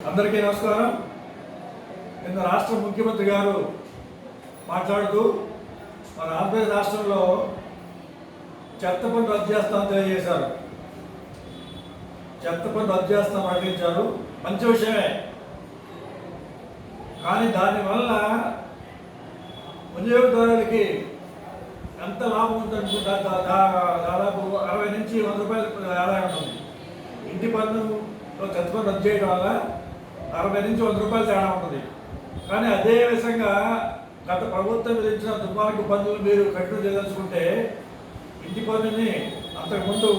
అందరికీ నమస్కారం. నిన్న రాష్ట్ర ముఖ్యమంత్రి గారు మాట్లాడుతూ మన ఆంధ్రప్రదేశ్ రాష్ట్రంలో చెత్త పన్ను రద్దు చేస్తామని తెలియజేశారు. చెత్త పన్ను రద్దు చేస్తాం ప్రకటించారు మంచి విషయమే. కానీ దానివల్ల వినియోగదారులకి ఎంత లాభం ఉందనుకుంటారు దాదాపు అరవై నుంచి వంద రూపాయలు ఆదాయం ఉంటుంది ఇంటి పన్ను చెత్త పన్ను రద్దు చేయడం వల్ల అరవై నుంచి వంద రూపాయలు తేడా ఉంటుంది. కానీ అదే విధంగా గత ప్రభుత్వం విధించిన దుర్మార్గ పన్నులు మీరు కట్టుడు చేయదలుచుకుంటే ఇంటి పన్నుని అంతకుముందు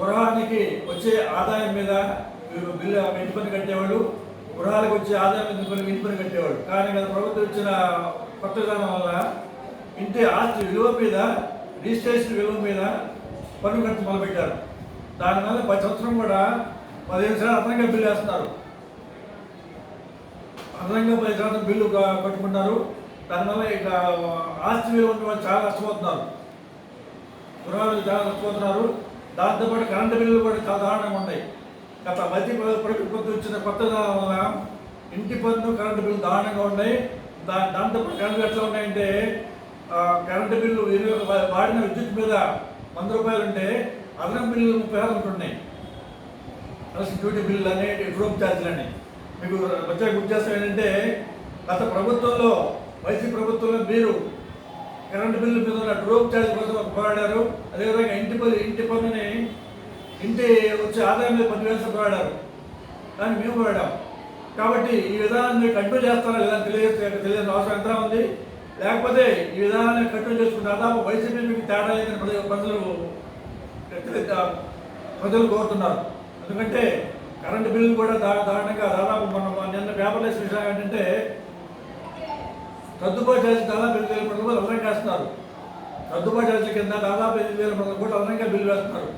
గృహానికి వచ్చే ఆదాయం మీద మీరు బిల్లు ఇంటి పన్ను కట్టేవాళ్ళు గృహాలకు వచ్చే ఆదాయం మీద కొన్ని ఇంటి పన్ను కట్టేవాడు కానీ గత ప్రభుత్వం ఇచ్చిన కొత్త విధానం వల్ల ఇంటి ఆస్తి విలువ మీద రిజిస్ట్రేషన్ విలువ మీద పన్ను కట్టి మొదలుపెట్టారు. దానివల్ల ప్రతి సంవత్సరం కూడా పదిహేను శాతం అదనంగా బిల్లు వేస్తున్నారు. అదనంగా పది శాతం బిల్లు కట్టుకుంటున్నారు. కట్టుకుంటారు దానివల్ల ఇక ఆస్తి విలువ ఉన్న వాళ్ళు చాలా నష్టపోతున్నారు గృహాలు చాలా నష్టపోతున్నారు దాంతోపాటు కరెంటు బిల్లులు కూడా చాలా దారుణంగా ఉన్నాయి. గత మధ్య ప్రభుత్వం వచ్చిన కొత్త ఇంటి పన్ను కరెంటు బిల్లు దారుణంగా ఉన్నాయి. దా దాంతో కరెంటు ఎట్లా ఉన్నాయంటే కరెంటు బిల్లు ఇరవై వాడిన విద్యుత్ మీద వంద రూపాయలు ఉంటే అదనం బిల్లు ముప్పై ఆరు ఉంటున్నాయి. ప్లస్ డ్యూటీ బిల్లు అని గ్రూప్ ఛార్జీలు అని మీకు వచ్చే గుర్తు ఏంటంటే గత ప్రభుత్వంలో వైసీపీ ప్రభుత్వంలో మీరు కరెంటు బిల్లు మీద ఉన్న డ్రోప్ ఛార్జ్ కోసం పోరాడారు. అదేవిధంగా ఇంటి పని ఇంటి పన్నుని ఇంటి వచ్చే ఆదాయం మీద పది వేలు పోరాడారు. కానీ మేము పోరాడాం. కాబట్టి ఈ విధానాన్ని కంట్రోల్ చేస్తారా లేదా తెలియజేస్తే తెలియని అవసరం ఎంత ఉంది. లేకపోతే ఈ విధానాన్ని కంట్రోల్ చేసుకుని దాదాపు వైసీపీ మీకు తేడా లేదని ప్రజలు ప్రజలు కోరుతున్నారు. ఎందుకంటే కరెంటు బిల్లు కూడా దా దారుణంగా దాదాపు మనం నిన్న పేపర్లో వేసిన విషయం ఏంటంటే సర్దుబాటు ఛార్జీ దాదాపు ఎనిమిది వేల మంది కూడా అదనంగా వేస్తున్నారు సర్దుబాటు ఛార్జీ కింద దాదాపు ఎనిమిది వేల మంది కూడా అదనంగా బిల్లు వేస్తున్నారు.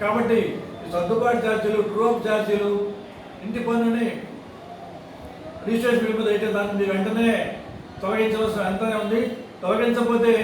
కాబట్టి ఈ సర్దుబాటు ఛార్జీలు ట్రోప్ ఛార్జీలు ఇంటి పన్నుని రిజిస్ట్రేషన్ బిల్ మీద అయితే దాన్ని మీరు వెంటనే తొలగించవలసిన వెంటనే ఉంది. తొలగించకపోతే